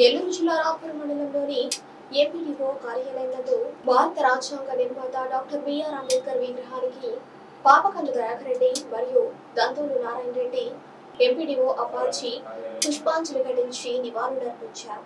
నెల్లూరు జిల్లా రాపూర్ మండలంలోని ఎంపీడీఓ కార్యాలయం నందు భారత రాజ్యాంగ నిర్మాత డాక్టర్ బిఆర్ అంబేద్కర్ విగ్రహానికి పాపకల్లు దయాకర్ రెడ్డి మరియు దంతోలు నారాయణ రెడ్డి ఎంపీడీఓ అపాచి పుష్పాంజలి ఘటించి నివాళులర్పించారు.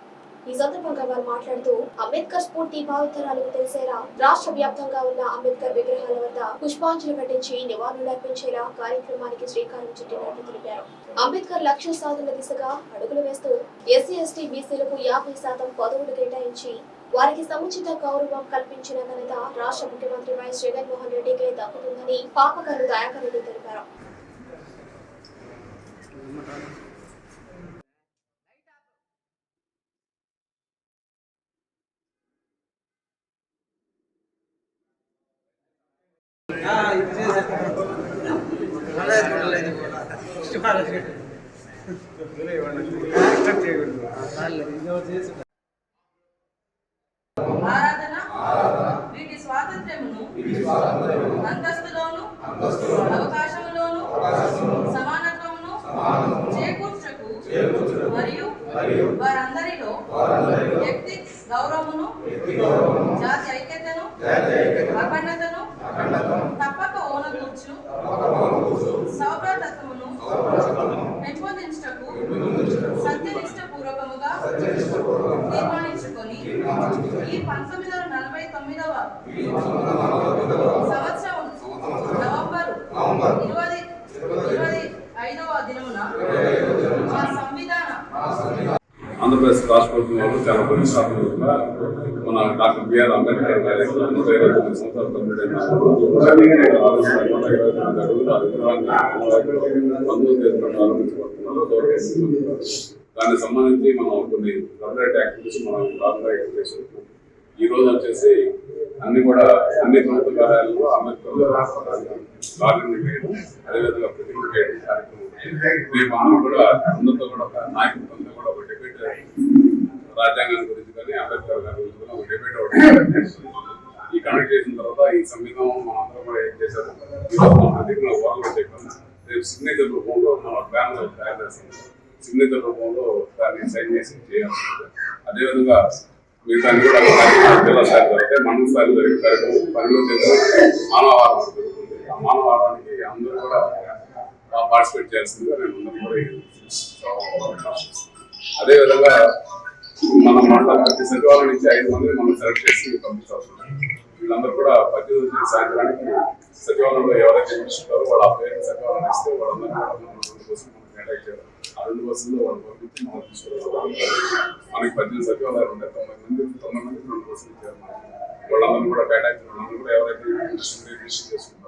ఈ సందర్భంగా వారు మాట్లాడుతూ అంబేద్కర్ స్ఫూర్తి భావితరాలకు తెలిసేలా రాష్ట్ర వ్యాప్తంగా ఉన్న అంబేద్కర్ విగ్రహాల వద్ద పుష్పాంజలి ఘటించి నివాళులర్పించేలా కార్యక్రమానికి శ్రీకారం చుట్టినట్లు తెలిపారు. అంబేద్కర్ లక్ష్య సాధన దిశగా అడుగులు వేస్తూ ఎస్సీ ఎస్టీ బీసీలకు యాభై శాతం పదవులు కేటాయించి వారికి సముచిత గౌరవం కల్పించిన ఘనత రాష్ట్ర ముఖ్యమంత్రి వైఎస్ జగన్మోహన్ రెడ్డికే దక్కుతుందని పాపకల్లు దయాకర్ రెడ్డి తెలిపారు. ఆరాధన. వీటి స్వాతంత్ర్యమును అంతస్తులోను అవకాశంలోను సమానత్వమును చేకూర్చకు మరియు వారందరిలో వ్యక్తి గౌరవమును జాతి ఐక్యతను అఖండతను ఈ పంతొమ్మిది వందల నలభై తొమ్మిదవ సంవత్సరం నవంబరు ఇరవై ఇరవై ఐదవ దినమున మా సంవిధాన ఆంధ్రప్రదేశ్ రాష్ట్ర ప్రభుత్వం వాళ్ళు చాలా ప్రతిష్టాత్మకంగా మన డాక్టర్ బిఆర్ అంబేద్కర్ గారి నూట ఇరవై తొమ్మిది సంవత్సరాలు కంప్లీట్ దానికి సంబంధించి మనం కొన్ని గవర్నమెంట్ యాక్టివిటీస్ మనం ఆర్గనైజ్ చేస్తున్నాం ఈ రోజు వచ్చేసి అన్ని కూడా అన్ని ప్రభుత్వ కార్యాలయంలో అంబేద్కర్ గార్డెన్ చేయడం అదేవిధంగా ప్రతిజ్ఞ చేయడం కార్యక్రమం. రేపు మనం కూడా అందరితో కూడా ఒక నాయకులతో కూడా ఒక డిబేట్ రాజ్యాంగం గురించి కానీ అంబేద్కర్ గారి గురించి కూడా ఒక డిబేట్ ఒకటి ఈ కనెక్ట్ చేసిన తర్వాత ఈ సంవిధానం మన అందరం కూడా ఏం చేశారు? ప్రతిజ్ఞ ఫాలో రేపు సిగ్నేచర్ రూపంలో మన బ్యానర్ తయారు చేస్తాం సిగ్నేచర్ రూపంలో దాన్ని సైన్ చేసి చేయాలి. అదేవిధంగా మిగతాన్ని కూడా జిల్లా స్థాయి జరిగితే మండల స్థాయిలో కార్యక్రమం పనిలో మానవారం జరుగుతుంది. ఆ మానవారానికి అందరూ కూడా పార్టిసిపేట్ చేయాల్సిందిగా నేను అందరూ కూడా అదేవిధంగా మన మండలం ప్రతి సచివాలయం నుంచి ఐదు మందిని మనం సెలెక్ట్ చేసి పంపించాల్సింది వీళ్ళందరూ కూడా పద్దెనిమిది సాయంత్రానికి సచివాలయంలో ఎవరైతే interested వాళ్ళ పేరు సచివాలయం ఇస్తే వాళ్ళందరూ కూడా మనం మనం కేటాయి చేయాలి ఆ రెండు బస్సుల్లో వాళ్ళు పంపించి మనం తీసుకురావాలి. మనకి పద్దెనిమిది సచివాలయాలు ఉంటాయి తొమ్మిది మంది తొమ్మిది మంది రెండు బస్సులు ఇచ్చారు. వాళ్ళందరూ కూడా కేటాయించిన వాళ్ళందరూ కూడా ఎవరైతే interest ఉంటే